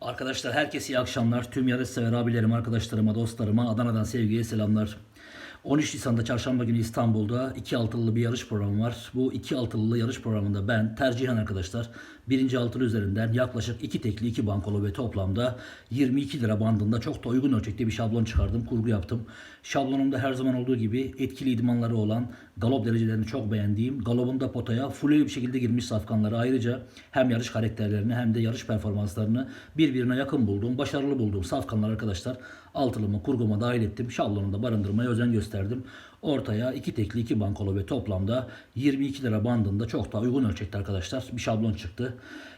Arkadaşlar herkese iyi akşamlar. Tüm yarış sever abilerim, arkadaşlarıma, dostlarıma Adana'dan sevgiye selamlar. 13 Nisan'da çarşamba günü İstanbul'da iki altılı bir yarış programı var. Bu iki altılı yarış programında ben tercihen arkadaşlar birinci altılı üzerinden yaklaşık iki tekli iki bankolu ve toplamda 22 lira bandında çok da uygun ölçekte bir şablon çıkardım. Kurgu yaptım. Şablonumda her zaman olduğu gibi etkili idmanları olan galop derecelerini çok beğendiğim galopunda potaya fulleli bir şekilde girmiş safkanları ayrıca hem yarış karakterlerini hem de yarış performanslarını birbirine yakın bulduğum, başarılı bulduğum safkanlar arkadaşlar altılımı kurguma dahil ettim. Şablonunda barındırmaya özen gösterdim. Ortaya iki tekli iki bankolu ve toplamda 22 lira bandında çok daha uygun ölçekte arkadaşlar bir şablon çıktı.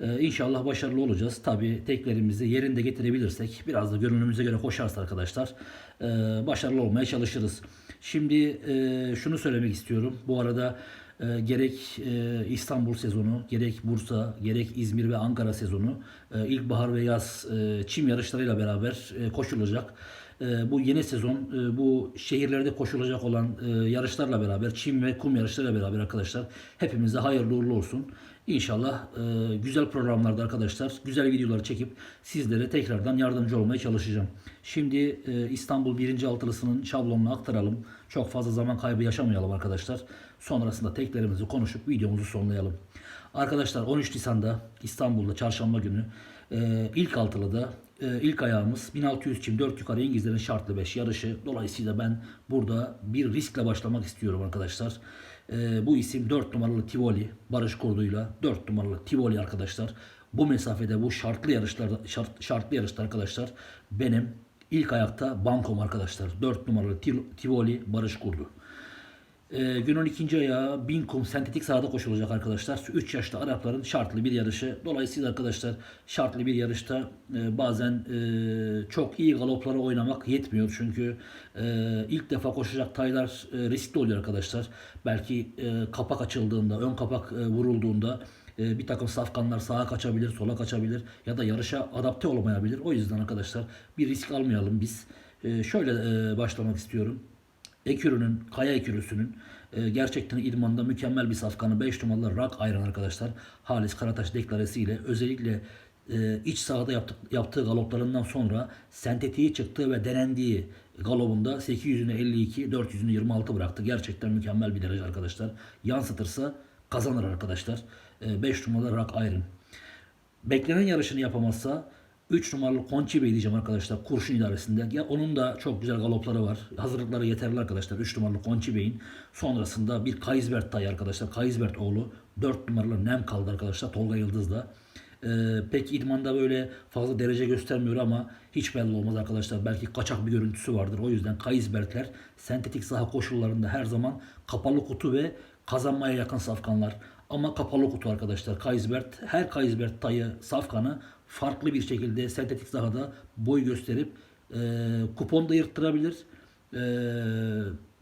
Ee, inşallah başarılı olacağız. Tabi teklerimizi yerinde getirebilirsek biraz da gönlümüze göre koşarsa arkadaşlar e, başarılı olmaya çalışırız. Şimdi e, şunu söylemek istiyorum. Bu arada e, gerek e, İstanbul sezonu, gerek Bursa, gerek İzmir ve Ankara sezonu e, ilkbahar ve yaz e, çim yarışlarıyla beraber e, koşulacak. E, bu yeni sezon e, bu şehirlerde koşulacak olan e, yarışlarla beraber çim ve kum yarışlarıyla beraber arkadaşlar hepimize hayırlı uğurlu olsun. İnşallah e, güzel programlarda arkadaşlar güzel videoları çekip sizlere tekrardan yardımcı olmaya çalışacağım. Şimdi İstanbul 1. altılısının şablonunu aktaralım. Çok fazla zaman kaybı yaşamayalım arkadaşlar. Sonrasında teklerimizi konuşup videomuzu sonlayalım. Arkadaşlar 13 Nisan'da İstanbul'da çarşamba günü ilk altılıda e, ilk ayağımız 1600 çim 4 yukarı İngilizlerin şartlı 5 yarışı. Dolayısıyla ben burada bir riskle başlamak istiyorum arkadaşlar. E, bu isim 4 numaralı Tivoli Barış Kurdu'yla 4 numaralı Tivoli arkadaşlar. Bu mesafede bu şartlı yarışlarda şart, şartlı yarışta arkadaşlar benim ilk ayakta bankom arkadaşlar. 4 numaralı Ti- Tivoli Barış Kurdu. Ee, günün ikinci ayağı 1000 kum sentetik sahada koşulacak arkadaşlar. 3 yaşlı Arapların şartlı bir yarışı. Dolayısıyla arkadaşlar şartlı bir yarışta e, bazen e, çok iyi galopları oynamak yetmiyor. Çünkü e, ilk defa koşacak taylar e, riskli oluyor arkadaşlar. Belki e, kapak açıldığında, ön kapak e, vurulduğunda e, bir takım safkanlar sağa kaçabilir, sola kaçabilir ya da yarışa adapte olamayabilir. O yüzden arkadaşlar bir risk almayalım biz. E, şöyle e, başlamak istiyorum. Ekürü'nün, Kaya Ekürüsü'nün e, gerçekten idmanda mükemmel bir safkanı 5 numaralı Rak Ayran arkadaşlar. Halis Karataş deklaresiyle özellikle e, iç sahada yaptık, yaptığı galoplarından sonra sentetiği çıktığı ve denendiği galopunda 800'ünü 52, 400'ünü 26 bıraktı. Gerçekten mükemmel bir derece arkadaşlar. Yansıtırsa kazanır arkadaşlar. 5 numaralı Rak Ayran. Beklenen yarışını yapamazsa 3 numaralı Konçi Bey diyeceğim arkadaşlar kurşun idaresinde. Ya onun da çok güzel galopları var. Hazırlıkları yeterli arkadaşlar. 3 numaralı Konçi Bey'in sonrasında bir Kaysbert Tay arkadaşlar. Kaysbert oğlu 4 numaralı Nem kaldı arkadaşlar Tolga Yıldız'da. Ee, pek idmanda böyle fazla derece göstermiyor ama hiç belli olmaz arkadaşlar. Belki kaçak bir görüntüsü vardır. O yüzden Kaysbertler sentetik saha koşullarında her zaman kapalı kutu ve kazanmaya yakın safkanlar. Ama kapalı kutu arkadaşlar. Kaysbert, her Kaysbert tayı safkanı farklı bir şekilde sentetik sahada boy gösterip e, kupon da yırttırabilir. E,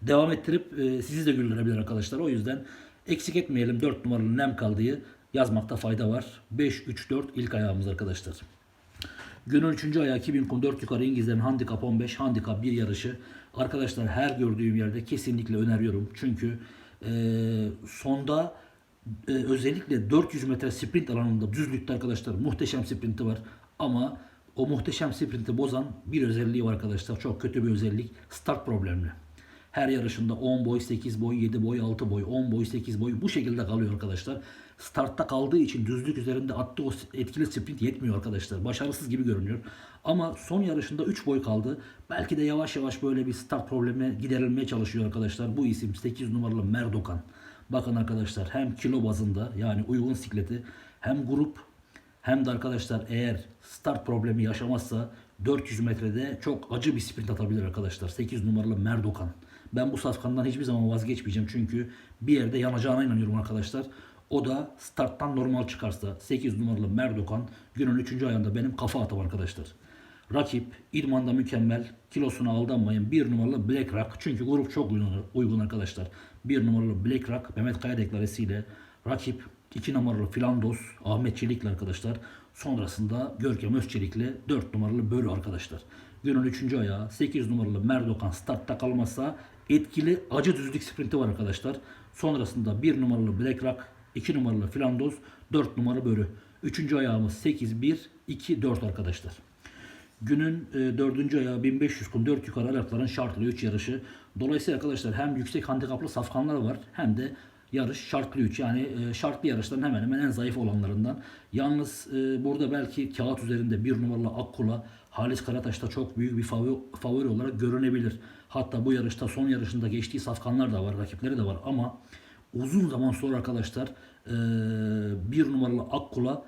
devam ettirip e, sizi de güldürebilir arkadaşlar. O yüzden eksik etmeyelim 4 numaralı nem kaldığı yazmakta fayda var. 5-3-4 ilk ayağımız arkadaşlar. Günün 3. ayağı 2000 kum 4 yukarı İngilizlerin handikap 15, handikap 1 yarışı. Arkadaşlar her gördüğüm yerde kesinlikle öneriyorum. Çünkü e, sonda e, özellikle 400 metre sprint alanında düzlükte arkadaşlar muhteşem sprinti var. Ama o muhteşem sprinti bozan bir özelliği var arkadaşlar. Çok kötü bir özellik. Start problemli. Her yarışında 10 boy, 8 boy, 7 boy, 6 boy, 10 boy, 8 boy bu şekilde kalıyor arkadaşlar. Startta kaldığı için düzlük üzerinde attığı o etkili sprint yetmiyor arkadaşlar. Başarısız gibi görünüyor. Ama son yarışında 3 boy kaldı. Belki de yavaş yavaş böyle bir start problemi giderilmeye çalışıyor arkadaşlar. Bu isim 8 numaralı Merdokan. Bakın arkadaşlar hem kilo bazında yani uygun sikleti hem grup hem de arkadaşlar eğer start problemi yaşamazsa 400 metrede çok acı bir sprint atabilir arkadaşlar. 8 numaralı Merdokan. Ben bu safkandan hiçbir zaman vazgeçmeyeceğim çünkü bir yerde yanacağına inanıyorum arkadaşlar. O da starttan normal çıkarsa 8 numaralı Merdokan günün 3. ayında benim kafa atım arkadaşlar. Rakip idmanda mükemmel. Kilosuna aldanmayın. Bir numaralı Black Rock. Çünkü grup çok uygun, uygun arkadaşlar. Bir numaralı Black Rock Mehmet Kaya deklaresiyle rakip 2 numaralı Filandos Ahmet Çelik'le arkadaşlar. Sonrasında Görkem Özçelik'le 4 numaralı Bölü arkadaşlar. Günün 3. ayağı 8 numaralı Merdokan startta kalmazsa etkili acı düzlük sprinti var arkadaşlar. Sonrasında 1 numaralı Black Rock 2 numaralı Filandos 4 numara Bölü. Üçüncü ayağımız 8, 1, 2, 4 arkadaşlar. Günün e, dördüncü ayağı 1500 kum 4 yukarı ayakların şartlı 3 yarışı. Dolayısıyla arkadaşlar hem yüksek handikaplı safkanlar var hem de yarış şartlı 3 yani e, şartlı yarışların hemen hemen en zayıf olanlarından. Yalnız e, burada belki kağıt üzerinde bir numaralı Akkula Halis Karataş'ta çok büyük bir favori, favori olarak görünebilir. Hatta bu yarışta son yarışında geçtiği safkanlar da var, rakipleri de var ama uzun zaman sonra arkadaşlar e, bir numaralı Akkula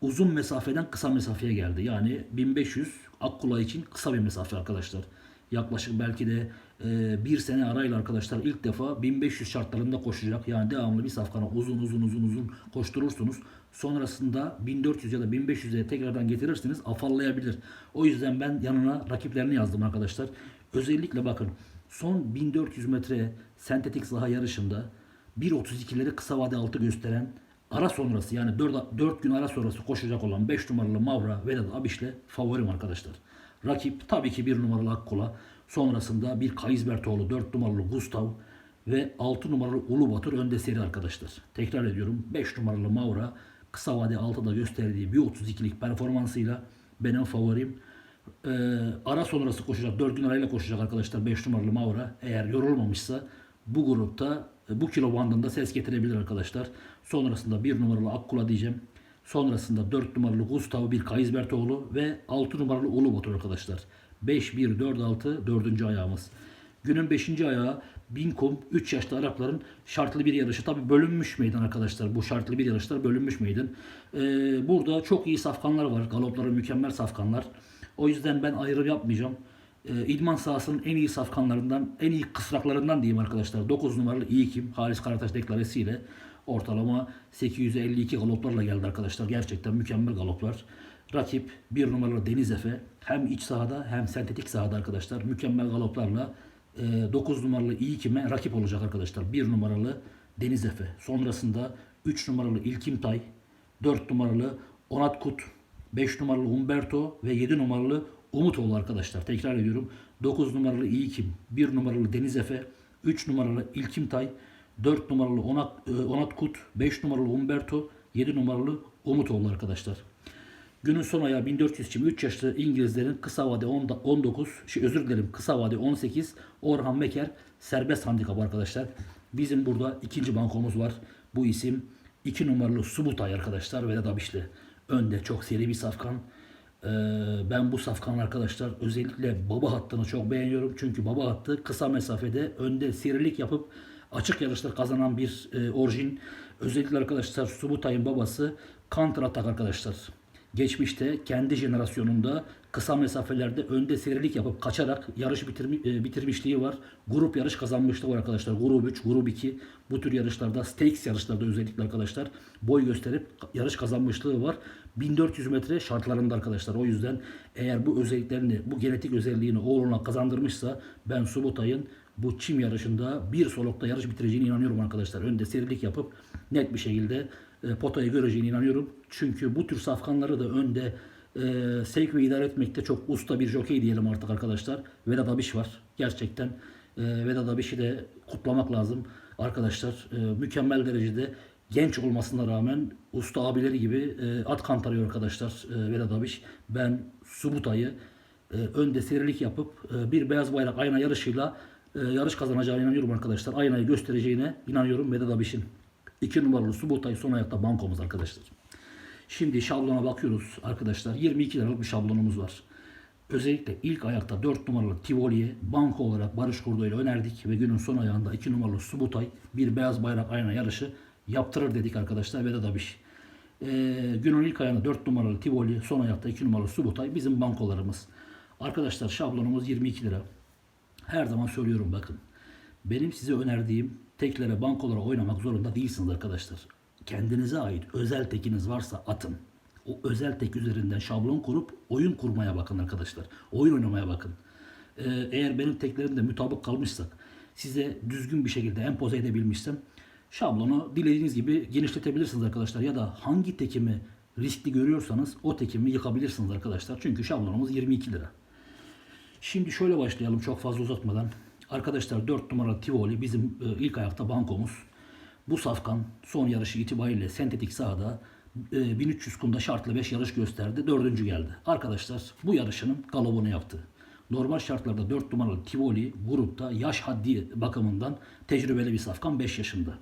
uzun mesafeden kısa mesafeye geldi. Yani 1500 Akkula için kısa bir mesafe arkadaşlar. Yaklaşık belki de e, bir sene arayla arkadaşlar ilk defa 1500 şartlarında koşacak. Yani devamlı bir safkana uzun uzun uzun uzun koşturursunuz. Sonrasında 1400 ya da 1500'e tekrardan getirirsiniz afallayabilir. O yüzden ben yanına rakiplerini yazdım arkadaşlar. Özellikle bakın son 1400 metre sentetik saha yarışında 1.32'leri kısa vade altı gösteren ara sonrası yani 4, 4 gün ara sonrası koşacak olan 5 numaralı Mavra Vedat Abiş'le favorim arkadaşlar. Rakip tabii ki 1 numaralı Akkola. Sonrasında bir Kayızbertoğlu, 4 numaralı Gustav ve 6 numaralı Ulu Batur önde seri arkadaşlar. Tekrar ediyorum 5 numaralı Mavra kısa vade 6'da gösterdiği 1.32'lik performansıyla benim favorim. Ee, ara sonrası koşacak. 4 gün arayla koşacak arkadaşlar 5 numaralı Mavra. Eğer yorulmamışsa bu grupta bu kilo bandında ses getirebilir arkadaşlar. Sonrasında 1 numaralı Akkula diyeceğim. Sonrasında 4 numaralı Gustav bir Kayızbertoğlu ve 6 numaralı Ulu Batur arkadaşlar. 5, 1, 4, 6 4. ayağımız. Günün 5. ayağı 1000 kum 3 yaşlı Arapların şartlı bir yarışı. Tabi bölünmüş meydan arkadaşlar. Bu şartlı bir yarışlar bölünmüş meydan. Ee, burada çok iyi safkanlar var. Galopları mükemmel safkanlar. O yüzden ben ayrım yapmayacağım. Ee, İdman sahasının en iyi safkanlarından, en iyi kısraklarından diyeyim arkadaşlar. 9 numaralı iyi kim Halis Karataş deklaresiyle ortalama 852 galoplarla geldi arkadaşlar. Gerçekten mükemmel galoplar. Rakip 1 numaralı Deniz Efe hem iç sahada hem sentetik sahada arkadaşlar mükemmel galoplarla 9 numaralı iyi kime rakip olacak arkadaşlar. 1 numaralı Deniz Efe. Sonrasında 3 numaralı İlkim Tay, 4 numaralı Onat Kut, 5 numaralı Umberto ve 7 numaralı Umutoğlu arkadaşlar. Tekrar ediyorum. 9 numaralı İyi Kim, 1 numaralı Deniz Efe, 3 numaralı İlkim Tay, 4 numaralı Onat, e, Onat Kut, 5 numaralı Umberto, 7 numaralı Umutoğlu arkadaşlar. Günün son ayağı 1400 çim 3 yaşlı İngilizlerin kısa vade 10, 19, şey özür dilerim kısa vade 18 Orhan Meker serbest handikap arkadaşlar. Bizim burada ikinci bankomuz var. Bu isim 2 numaralı Subutay arkadaşlar Vedat Abişli. Önde çok seri bir safkan. Ee, ben bu safkan arkadaşlar özellikle baba hattını çok beğeniyorum. Çünkü baba hattı kısa mesafede önde serilik yapıp açık yarışlar kazanan bir e, orijin. Özellikle arkadaşlar Subutay'ın babası counter atak arkadaşlar geçmişte kendi jenerasyonunda kısa mesafelerde önde serilik yapıp kaçarak yarış bitirmi, e, bitirmişliği var. Grup yarış kazanmışlığı var arkadaşlar. Grup 3, grup 2 bu tür yarışlarda, stakes yarışlarda özellikle arkadaşlar boy gösterip yarış kazanmışlığı var. 1400 metre şartlarında arkadaşlar. O yüzden eğer bu özelliklerini, bu genetik özelliğini oğluna kazandırmışsa ben Subutay'ın bu çim yarışında bir solukta yarış bitireceğine inanıyorum arkadaşlar. Önde serilik yapıp net bir şekilde e, potayı göreceğine inanıyorum. Çünkü bu tür safkanları da önde e, sevk ve idare etmekte çok usta bir jokey diyelim artık arkadaşlar. Vedat Abiş var. Gerçekten e, Vedat Abiş'i de kutlamak lazım. Arkadaşlar e, mükemmel derecede genç olmasına rağmen usta abileri gibi e, at kantarıyor arkadaşlar e, Vedat Abiş. Ben Subutay'ı e, önde serilik yapıp e, bir beyaz bayrak ayna yarışıyla e, yarış kazanacağına inanıyorum arkadaşlar. Aynayı göstereceğine inanıyorum Vedat Abiş'in. 2 numaralı Subutay son ayakta bankomuz arkadaşlar. Şimdi şablona bakıyoruz arkadaşlar. 22 liralık bir şablonumuz var. Özellikle ilk ayakta 4 numaralı Tivoli'ye banko olarak Barış Kurdo ile önerdik ve günün son ayağında 2 numaralı Subutay bir beyaz bayrak ayna yarışı yaptırır dedik arkadaşlar Vedat Abiş. Ee, günün ilk ayağında 4 numaralı Tivoli, son ayakta 2 numaralı Subutay bizim bankolarımız. Arkadaşlar şablonumuz 22 lira. Her zaman söylüyorum bakın. Benim size önerdiğim teklere, bankolara oynamak zorunda değilsiniz arkadaşlar. Kendinize ait özel tekiniz varsa atın. O özel tek üzerinden şablon kurup oyun kurmaya bakın arkadaşlar. Oyun oynamaya bakın. Ee, eğer benim teklerimde mutabık kalmışsak, size düzgün bir şekilde empoze edebilmişsem şablonu dilediğiniz gibi genişletebilirsiniz arkadaşlar. Ya da hangi tekimi riskli görüyorsanız o tekimi yıkabilirsiniz arkadaşlar. Çünkü şablonumuz 22 lira. Şimdi şöyle başlayalım çok fazla uzatmadan. Arkadaşlar 4 numaralı Tivoli bizim e, ilk ayakta bankomuz. Bu safkan son yarışı itibariyle sentetik sahada e, 1300 kumda şartlı 5 yarış gösterdi. Dördüncü geldi. Arkadaşlar bu yarışının galobunu yaptı. Normal şartlarda 4 numaralı Tivoli grupta yaş haddi bakımından tecrübeli bir safkan 5 yaşında.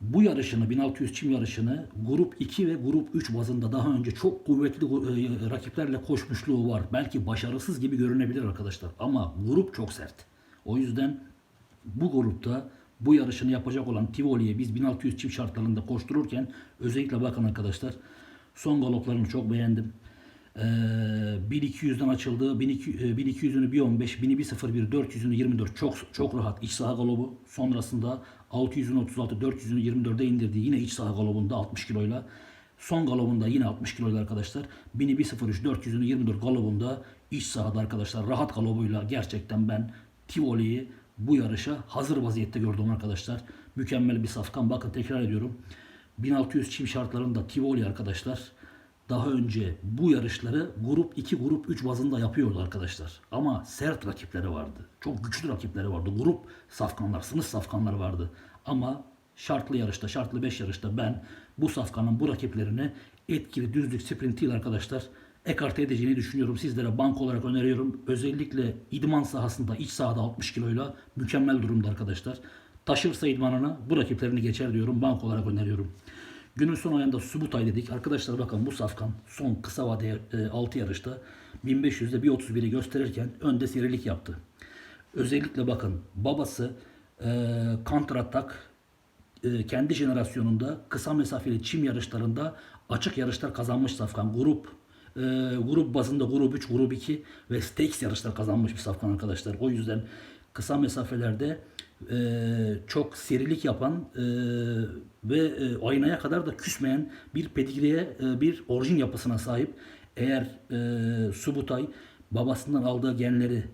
Bu yarışını 1600 çim yarışını grup 2 ve grup 3 bazında daha önce çok kuvvetli e, rakiplerle koşmuşluğu var. Belki başarısız gibi görünebilir arkadaşlar ama grup çok sert. O yüzden bu grupta bu yarışını yapacak olan Tivoli'ye biz 1600 çim şartlarında koştururken özellikle bakın arkadaşlar son galoplarını çok beğendim. Ee, 1200'den açıldı. 1200, e, 1200'ünü 1.15, 1000'i 1.01, 400'ünü 24 çok çok rahat iç saha galobu. Sonrasında 600'ünü 36, 400'ünü 24'e indirdi. Yine iç saha galobunda 60 kiloyla. Son galobunda yine 60 kiloyla arkadaşlar. 1000'i 1.03, 400'ünü 24 galobunda iç sahada arkadaşlar rahat galobuyla gerçekten ben Tivoli'yi bu yarışa hazır vaziyette gördüm arkadaşlar. Mükemmel bir safkan. Bakın tekrar ediyorum. 1600 çim şartlarında Tivoli arkadaşlar daha önce bu yarışları grup 2, grup 3 bazında yapıyordu arkadaşlar. Ama sert rakipleri vardı. Çok güçlü rakipleri vardı. Grup safkanlar, sınıf safkanlar vardı. Ama şartlı yarışta, şartlı 5 yarışta ben bu safkanın bu rakiplerini etkili düzlük sprintiyle arkadaşlar ekarte edeceğini düşünüyorum. Sizlere bank olarak öneriyorum. Özellikle idman sahasında, iç sahada 60 kiloyla mükemmel durumda arkadaşlar. Taşırsa idmanını bu rakiplerini geçer diyorum. Bank olarak öneriyorum. Günün son ayında Subutay dedik. Arkadaşlar bakın bu safkan son kısa vade e, 6 yarışta 1500'de 1.31'i gösterirken önde serilik yaptı. Özellikle bakın babası e, kontratak e, kendi jenerasyonunda kısa mesafeli çim yarışlarında açık yarışlar kazanmış safkan. Grup e, grup bazında grup 3, grup 2 ve stakes yarışlar kazanmış bir safkan arkadaşlar. O yüzden kısa mesafelerde e, çok serilik yapan e, ve e, aynaya kadar da küsmeyen bir pedigriye, e, bir orijin yapısına sahip. Eğer e, Subutay babasından aldığı genleri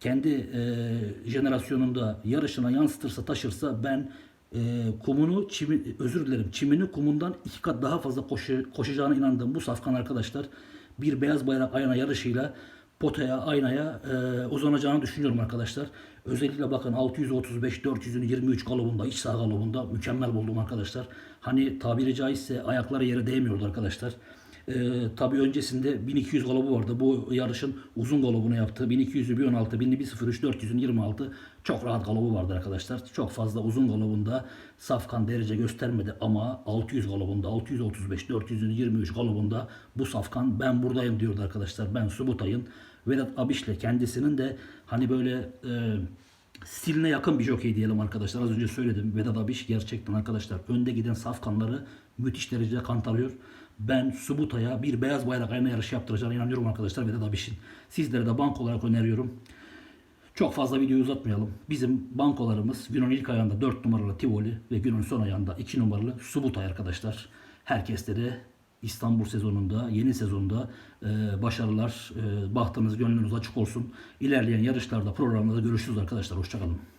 kendi e, jenerasyonunda yarışına yansıtırsa, taşırsa ben e, kumunu, çimi, özür dilerim, çimini kumundan iki kat daha fazla koşu, koşacağına inandığım bu safkan arkadaşlar bir beyaz bayrak ayna yarışıyla potaya, aynaya e, uzanacağını düşünüyorum arkadaşlar. Özellikle bakın 635, 400'ün 23 galobunda, iç saha galobunda mükemmel buldum arkadaşlar. Hani tabiri caizse ayakları yere değmiyordu arkadaşlar. Ee, tabii öncesinde 1200 galobu vardı. Bu yarışın uzun galobunu yaptı. 1200'ü 1.16, 1000'i 1.03, 400'ün 26. Çok rahat galobu vardı arkadaşlar. Çok fazla uzun galobunda safkan derece göstermedi ama 600 galobunda, 635, 400'ün 23 galobunda bu safkan ben buradayım diyordu arkadaşlar. Ben Subutay'ın Vedat Abiş'le kendisinin de hani böyle e, stiline yakın bir jokey diyelim arkadaşlar. Az önce söyledim. Vedat Abiş gerçekten arkadaşlar önde giden safkanları müthiş derecede kantarıyor. Ben Subutay'a bir beyaz bayrak ayna yarışı yaptıracağına inanıyorum arkadaşlar Vedat Abiş'in. Sizlere de bank olarak öneriyorum. Çok fazla videoyu uzatmayalım. Bizim bankolarımız günün ilk ayağında 4 numaralı Tivoli ve günün son ayağında 2 numaralı Subutay arkadaşlar. Herkeste de İstanbul sezonunda, yeni sezonda e, başarılar, e, bahtınız, gönlünüz açık olsun. İlerleyen yarışlarda, programlarda görüşürüz arkadaşlar. Hoşçakalın.